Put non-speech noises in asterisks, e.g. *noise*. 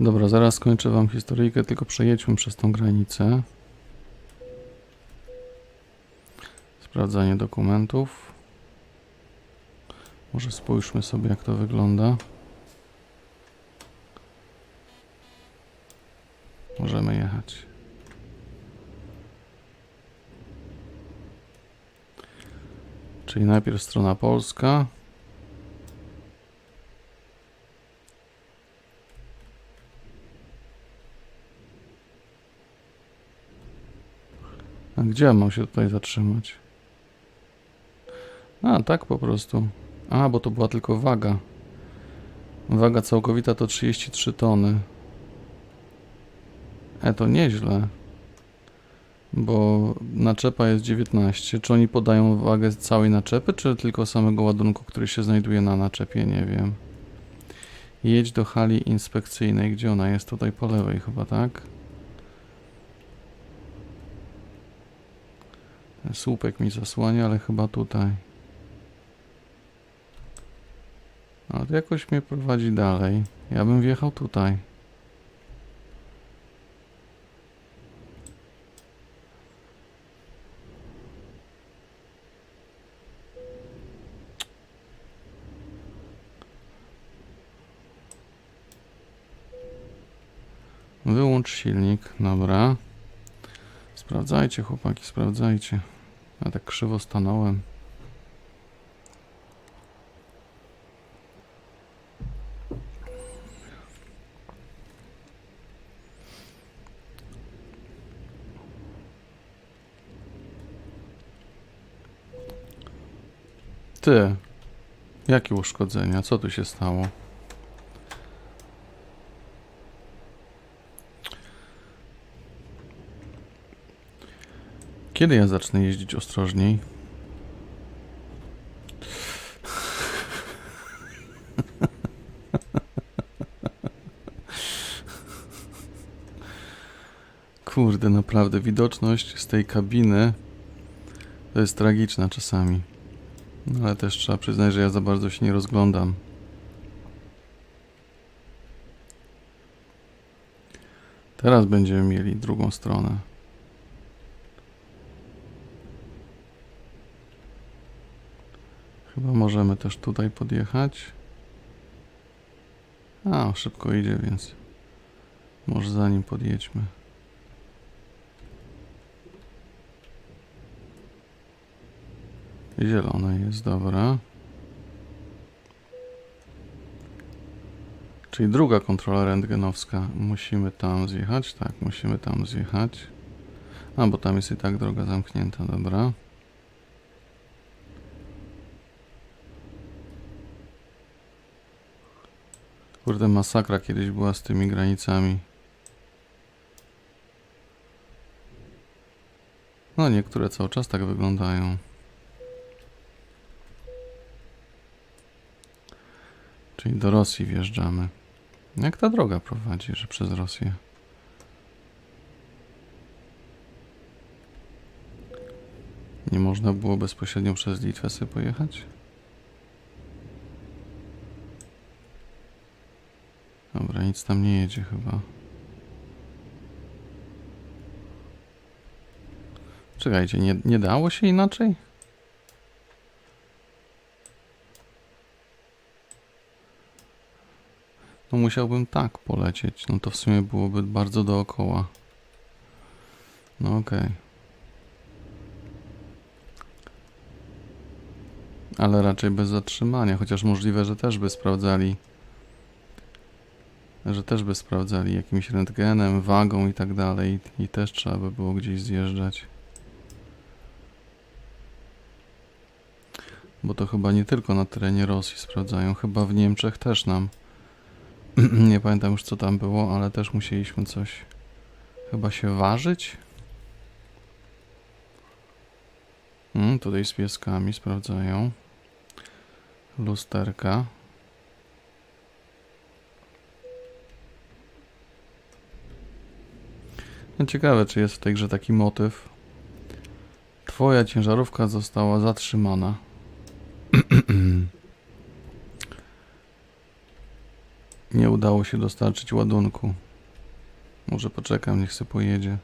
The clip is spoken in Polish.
Dobra, zaraz skończę wam historyjkę, tylko przejedźmy przez tą granicę. Sprawdzanie dokumentów. Może spójrzmy sobie, jak to wygląda. Możemy jechać. Czyli najpierw strona polska. A gdzie mam się tutaj zatrzymać? A, tak po prostu. A, bo to była tylko waga. Waga całkowita to 33 tony. E, to nieźle. Bo naczepa jest 19. Czy oni podają wagę całej naczepy, czy tylko samego ładunku, który się znajduje na naczepie? Nie wiem. Jedź do hali inspekcyjnej. Gdzie ona jest? Tutaj po lewej chyba, tak? Słupek mi zasłania, ale chyba tutaj. No to jakoś mnie prowadzi dalej. Ja bym wjechał tutaj. Wyłącz silnik, dobra. Sprawdzajcie, chłopaki, sprawdzajcie. Ja tak krzywo stanąłem. Ty, jakie uszkodzenia? Co tu się stało? Kiedy ja zacznę jeździć ostrożniej? Kurde, naprawdę widoczność z tej kabiny to jest tragiczna czasami. No ale też trzeba przyznać, że ja za bardzo się nie rozglądam. Teraz będziemy mieli drugą stronę. Chyba możemy też tutaj podjechać. A, szybko idzie, więc może za nim podjedźmy. Zielone jest, dobra. Czyli druga kontrola rentgenowska. Musimy tam zjechać? Tak, musimy tam zjechać. A, bo tam jest i tak droga zamknięta, dobra. Kurde, masakra kiedyś była z tymi granicami. No, niektóre cały czas tak wyglądają. Czyli do Rosji wjeżdżamy. Jak ta droga prowadzi, że przez Rosję? Nie można było bezpośrednio przez Litwę sobie pojechać? Dobra, nic tam nie jedzie chyba. Czekajcie, nie, nie dało się inaczej? No musiałbym tak polecieć, no to w sumie byłoby bardzo dookoła. No okej. Ale raczej bez zatrzymania, chociaż możliwe, że też by sprawdzali że też by sprawdzali jakimś rentgenem, wagą i tak dalej i też trzeba by było gdzieś zjeżdżać. Bo to chyba nie tylko na terenie Rosji sprawdzają, chyba w Niemczech też nam. *clears throat* nie pamiętam już co tam było, ale też musieliśmy coś chyba się ważyć. Mm, tutaj z pieskami sprawdzają. Lusterka. Ciekawe, czy jest w tej grze taki motyw. Twoja ciężarówka została zatrzymana. *clears throat* Nie udało się dostarczyć ładunku. Może poczekam, niech se pojedzie.